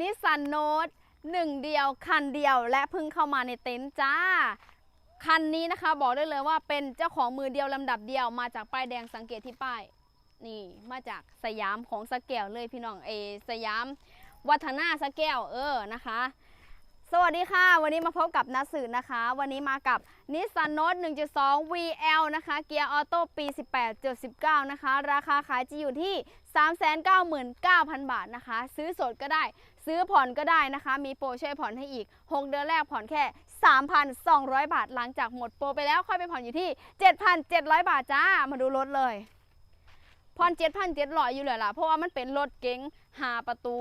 นิสสันโนตหนึ่งเดียวคันเดียวและเพิ่งเข้ามาในเต็นท์จ้า คันนี้นะคะบอกได้เลยว่าเป็นเจ้าของมือเดียวลำดับเดียวมาจากป้ายแดงสังเกตที่ป้าย นี่มาจากสยามของสแกวเลยพี่น้องเอสยามวัฒนาสแกวเออนะคะ สวัสดีค่ะ วันนี้มาพบกับนัสสื่อนะคะ วันนี้มากับนิสสันโนต1.2 VL นะคะ เกียร์ออโต้ปี 18.19 นะคะ ราคาขายจะอยู่ที่ 399,000 บาทนะคะ ซื้อสดก็ได้ ซื้อผ่อนก็ได้นะคะ มีโปรช่วยผ่อนให้อีก 6 เดือนแรกผ่อนแค่ 3,200 บาท หลังจากหมดโปรไปแล้วค่อยไปผ่อนอยู่ที่ 7,700 บาทจ้า มาดูรถเลยผ่อน7,700อยู่เลยล่ะ เพราะว่ามันเป็นรถเก๋ง5ประตู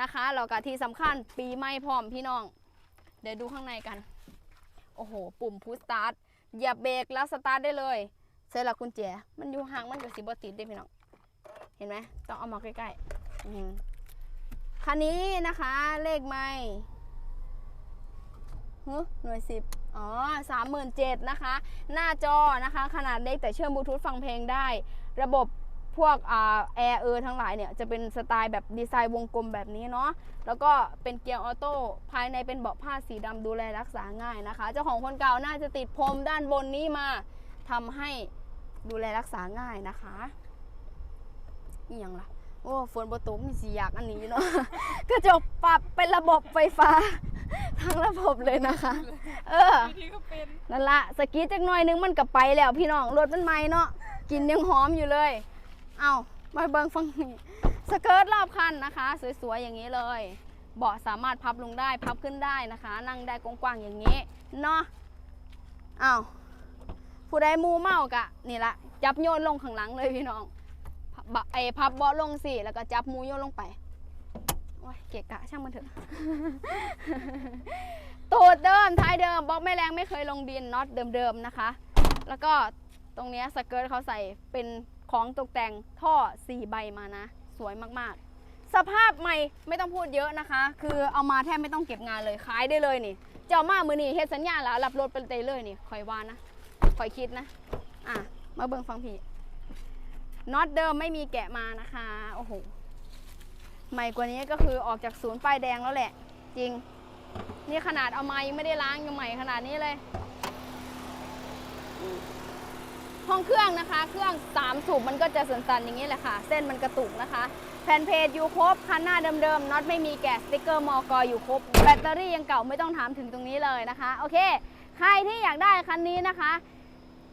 นะคะแล้วก็ที่สำคัญปีใหม่พร้อมพี่น้อง เดี๋ยวดูข้างในกัน โอ้โห ปุ่มพุชสตาร์ทเหยียบเบรกแล้วสตาร์ทได้เลยเสร็จแล้วกุญแจ มันอยู่ห่างมันกับสีบติดได้พี่น้อง เห็นไหมต้องเอามาใกล้ๆคันนี้นะคะ เลขไม่หน่วยสิบอ๋อสามหมื่นเจ็ดนะคะ หน้าจอนะคะ ขนาดเล็กแต่เชื่อมบลูทูธฟังเพลงได้ ระบบ พวกอ่าแอร์เออทั้งหลายเนี่ยจะเป็นสไตล์แบบดีไซน์วงกลมแบบนี้เนาะแล้วก็เป็นเกียร์ออโต้ภายในเป็นเบาะผ้าสีดำดูแลรักษาง่ายนะคะ เจ้าของคนเก่าน่าจะติดพรมด้านบนนี้มาทำให้ดูแลรักษาง่ายนะคะนี่ยังล่ะโอ้ฝนบตกมีสีอยากอันนี้เนาะกระจกปรับเป็นระบบไฟฟ้า ทั้งระบบเลยนะคะ เออวิธีก็เป็นนั่นละสกีจักหน่อยนึงมันกับไปแล้วพี่น้องรถมันใหม่เนาะกลินยังหอมอยู่เลย เอามาเบิ่งฟังนี่สเกิร์ตรอบคันนะคะ สวยๆอย่างนี้เลย เบาะสามารถพับลงได้พับขึ้นได้นะคะ นั่งได้กว้างๆอย่างนี้เนาะเอาผู้ใดมูเมากะนี่ละจับโยนลงข้างหลังเลยพี่น้องไอพับเบาะลงสิแล้วก็จับมูโยนลงไปโอ้ยเกะกะช่างมันเถอะตูดเดิมท้ายเดิมบล็อกไม่แรงไม่เคยลงดินน็อตเดิมๆนะคะ แล้วก็ตรงนี้สเกิร์ตเขาใส่เป็น ของตกแต่งท่อ 4 ใบมานะ สวยมากๆ สภาพใหม่ไม่ต้องพูดเยอะนะคะ คือเอามาแทบไม่ต้องเก็บงานเลยขายได้เลยนี่ เจ้ามามือนี่เฮ็ดสัญญาแล้วรับรถไปเลยเลยนี่คอยวานะคอยคิดนะอะมาเบิ่งฟังพี่น็อตเดิมไม่มีแกะมานะคะโอ้โหใหม่กว่านี้ก็คือออกจากศูนย์ป้ายแดงแล้วแหละ จริง นี่ขนาดเอามายังไม่ได้ล้างยังใหม่ขนาดนี้เลย ห้องเครื่องนะคะ เครื่อง3สูบมันก็จะสันๆอย่างนี้แหละค่ะ เส้นมันกระตุกนะคะ แผ่นเพจอยู่ครบ คันหน้าเดิมๆน็อตไม่มีแกะสติ๊กเกอร์มอกออยู่ครบ แบตเตอรี่ยังเก่าไม่ต้องถามถึงตรงนี้เลยนะคะ โอเค ใครที่อยากได้คันนี้นะคะ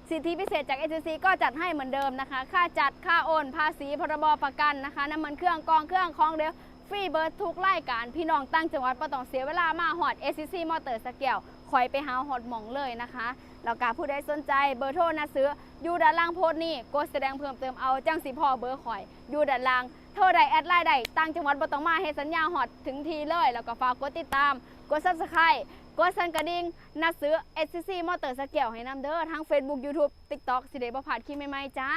สิทธิพิเศษจาก ACC ก็จัดให้เหมือนเดิมนะคะ ค่าจัด ค่าโอน ภาษี พรบประกันนะคะ น้ำมันเครื่อง กองเครื่องของเดียวฟรีเบิร์ดทุกรายการ พี่น้องตั้งจังหวัดประต้องเสียเวลามาหอด ACC มอเตอร์สเกล คอยไปหาหอดหมองเลยนะคะแล้วก็ผู้ใดสนใจเบอร์โทรนะซื้ออยู่ด้านล่างโพสต์นี่กดแสดงเพิ่มเติมเอาจังสิพ่อเบอร์ข่อยอยู่ด้านล่างโทรใดแอดไลน์ใดตั้งจังหวัดบ่ต้องมาให้สัญญาหอดถึงทีเลย แล้วก็ฝากกดติดตาม กด subscribe กดสั่นกระดิ่งนัดซื้อ SCC มอเตอร์สเกลให้นำเด้อทั้ง Facebook YouTube TikTok สิเดบ่พลาดคลิปใหม่ๆจ้า